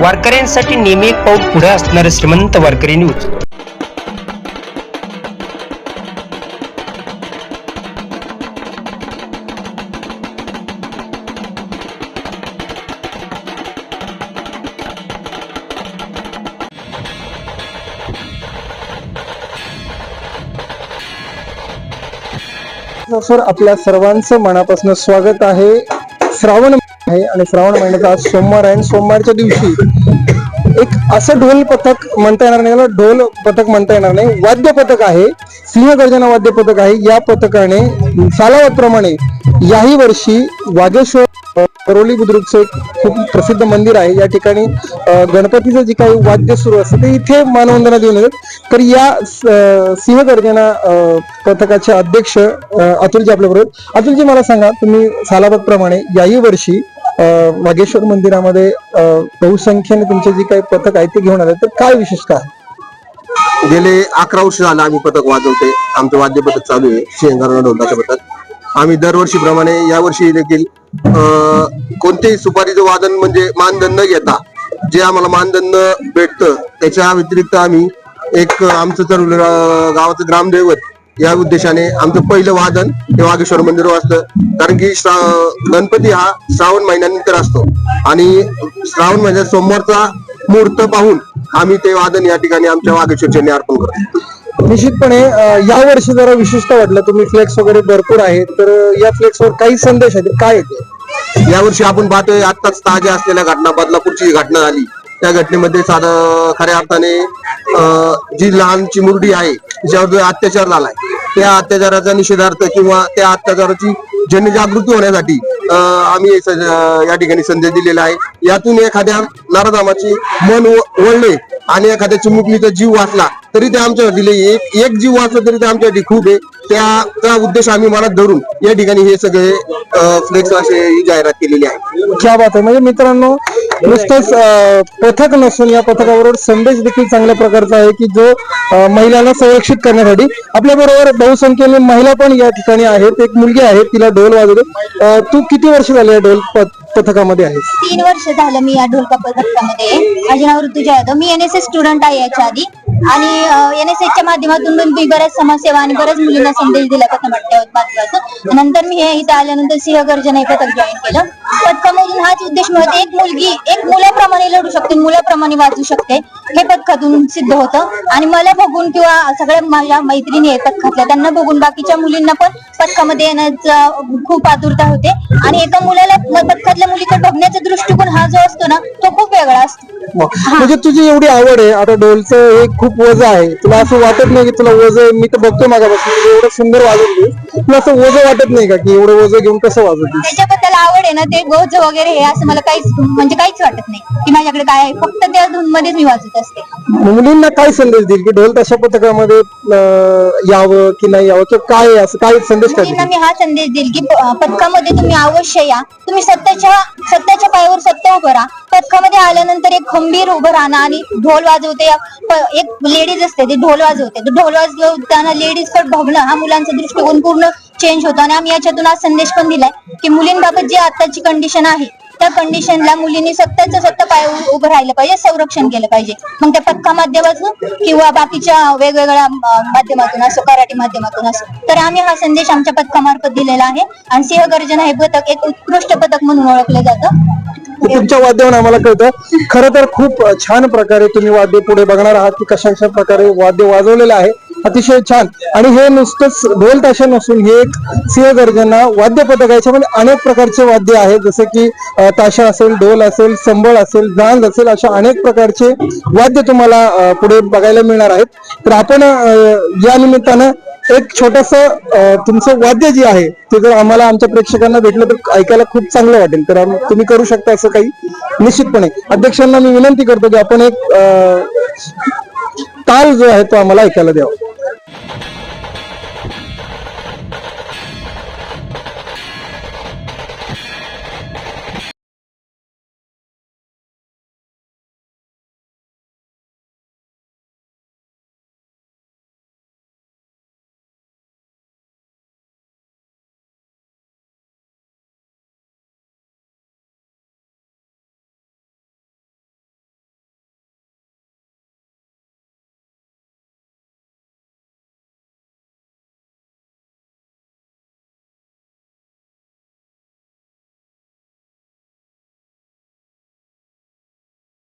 वारकऱ्यांसाठी नेहमी एक पाऊल पुढे असणारे श्रीमंत वारकरी न्यूज. सर आपल्या सर्वांचं मनापासून स्वागत आहे. श्रावण आहे आणि श्रावण महिन्याचा आज सोमवार आहे आणि सोमवारच्या दिवशी एक असं ढोल पथक म्हणता येणार नाही याला ढोल पथक म्हणता येणार नाही. वाद्य पथक आहे सिंहगर्जना वाद्य पथक आहे. या पथकाने सालावतप्रमाणे याही वर्षी वागेश्वर करोली बुद्रुकचं एक खूप प्रसिद्ध मंदिर आहे. या ठिकाणी गणपतीचं जे काही वाद्य सुरू असतं ते इथे मानवंदना देऊन येतात. तर या सिंहगर्जना पथकाचे अध्यक्ष अतुलजी आपल्याबरोबर अतुलजी मला सांगा तुम्ही सालाबाद प्रमाणे याही वर्षी वागेश्वर मंदिरामध्ये बहुसंख्येने तुमचे जे काही पथक आहे ते घेऊन आले तर काय विशेष काय? गेले अकरा वर्ष झालं आम्ही पथक वाजवते. आमचं वाद्य पथक चालू आहे शेंगारणा ढोलकाचं पथक. आम्ही दरवर्षीप्रमाणे यावर्षी देखील अं, कोणतेही सुपारीचं वादन म्हणजे मानधन न घेता जे आम्हाला मानधन भेटतं त्याच्या व्यतिरिक्त आम्ही एक आमचं तर गावाचं ग्रामदैवत या उद्देशाने आमचं पहिलं वादन हे वागेश्वर मंदिर वाजतं कारण की श्रा- गणपती हा श्रावण महिन्यानंतर असतो. आणि श्रावण महिन्यात सोमवारचा मुहूर्त पाहून आम्ही ते वादन या ठिकाणी आमच्या वागेश्वर चरणी अर्पण करतो. निश्चितपणे या वर्षी जरा विशिष्ट वाटलं. तुम्ही फ्लेक्स वगैरे भरपूर आहेत. तर या फ्लेक्सवर काही संदेश आहेत? काय येते यावर्षी आपण पाहतोय आत्ताच ताज्या असलेल्या घटना बदलापूरची घटना झाली त्या घटनेमध्ये साधं खऱ्या अर्थाने जी लहानची मुरडी आहे तिच्यावर जो अत्याचार झालाय त्या अत्याचाराचा निषेधार्थ किंवा त्या अत्याचाराची जनजागृती होण्यासाठी आम्ही या ठिकाणी संदेश दिलेला आहे. यातून एखाद्या नारदामाची मन वळले आणि एखाद्या चिमुकलीचा जीव वाचला तरी ते आमच्या दिले एक एक जीव वाचला तरी ते आमच्यासाठी खूप आहे. त्याचा उद्देश आम्ही मनात धरून या ठिकाणी हे सगळे फ्लेक्स असे जाहिरात केलेली आहे. क्या बात आहे. म्हणजे मित्रांनो नुसतंच पथक नसून या पथकाबरोबर संदेश देखील चांगल्या प्रकारचा आहे की जो महिलांना संरक्षित करण्यासाठी. आपल्या बरोबर बहुसंख्येने महिला पण या ठिकाणी आहेत. एक मुलगी आहे तिला ढोल वाजवते. तू किती वर्ष झाले या ढोल पथकामध्ये आहेस? तीन वर्ष झालं मी या ढोलका पथकामध्ये. माझे नाव ऋतुजा यादव. मी एन एस एस स्टुडंट आहे याच्या आधी. आणि एन एस च्या माध्यमातून मी बऱ्याच समाजसेवा आणि बऱ्याच मुलींना संदेश दिला पथनाट्य माध्यमातून नंतर मी हे इथे आल्यानंतर सिंहगर्जन हे पथक जॉईन केलं. पथकामधून हाच उद्देश मिळतो एक मुलगी एक मुलाप्रमाणे लढू शकते मुलाप्रमाणे वाचू शकते. हे पथकातून सिद्ध होतं. आणि मला बघून किंवा सगळ्या माझ्या मैत्रिणी आहेत पथकातल्या त्यांना बघून बाकीच्या मुलींना पण पथकामध्ये येण्याचा खूप आतुरता होते. आणि एका मुलाला पथकातल्या मुलीकडे बघण्याचा दृष्टिकोन हा जो असतो ना तो खूप वेगळा असतो. म्हणजे तुझी एवढी आवड आहे. आता ढोलचं हे खूप वज आहे. तुला असं वाटत नाही की तुला वज मी तर बघतोय मागापासून तुझं एवढं सुंदर वाजवते तुला असं वज वाटत नाही का की एवढं वज घेऊन कसं वाजवते त्याच्याबद्दल आवड आहे ना ते गोज वगैरे हे असं मला काहीच म्हणजे काहीच वाटत नाही की माझ्याकडे काय आहे. फक्त त्या धून मध्येच मी असते मुलींना काय संदेश देईल? की ढोल तशा पथकामध्ये यावं की नाही यावं? किंवा काय असं काय संदेश काय मुलींना देईल मी हा संदेश देईल की प- पथकामध्ये तुम्ही अवश्य या. तुम्ही सत्याच्या सत्याच्या पायावर सत्य उभं राहा. पथकामध्ये आल्यानंतर एक खंबीर उभं राहणं आणि ढोल वाजवते. या- प- एक लेडीज असते ती ढोल वाजवते. तर ढोल वाजवताना लेडीजकडे बघणं हा मुलांचा दृष्टिकोन पूर्ण चेंज होतो. आणि आम्ही याच्यातून आज संदेश पण दिलाय की मुलींबाबत जी आताची कंडिशन आहे त्या कंडिशनला मुलींनी सत्याचं सत्य पाय उभं राहिलं पाहिजे संरक्षण केलं पाहिजे. मग त्या पथका माध्यमातून किंवा बाकीच्या वेगवेगळ्या माध्यमातून असो कराटी माध्यमातून असो तर आम्ही हा संदेश आमच्या पथकामार्फत दिलेला आहे. आणि सिंहगर्जना हे पथक एक उत्कृष्ट पथक म्हणून ओळखलं जातं. तुमच्या वाद्यावर आम्हाला कळतं खरं तर खूप छान प्रकारे तुम्ही वाद्य पुढे बघणार आहात की कशा कशा प्रकारे वाद्य वाजवलेलं आहे. अतिशय छान. आणि हे नुसतंच ढोल ताशा नसून हे एक सिंहगर्जना वाद्य पथक आहे. याच्यामध्ये अनेक प्रकारचे वाद्य आहेत जसे की ताशा असेल ढोल असेल संबळ असेल जांज असेल अशा अनेक प्रकारचे वाद्य तुम्हाला पुढे बघायला मिळणार आहेत. तर आपण या निमित्तानं एक छोटस तुमचं वाद्य जे आहे ते जर आम्हाला आमच्या प्रेक्षकांना भेटलं तर ऐकायला खूप चांगलं वाटेल. तर तुम्ही करू शकता असं काही निश्चितपणे. अध्यक्षांना मी विनंती करतो की आपण एक ताल जो आहे तो आम्हाला ऐकायला द्यावा.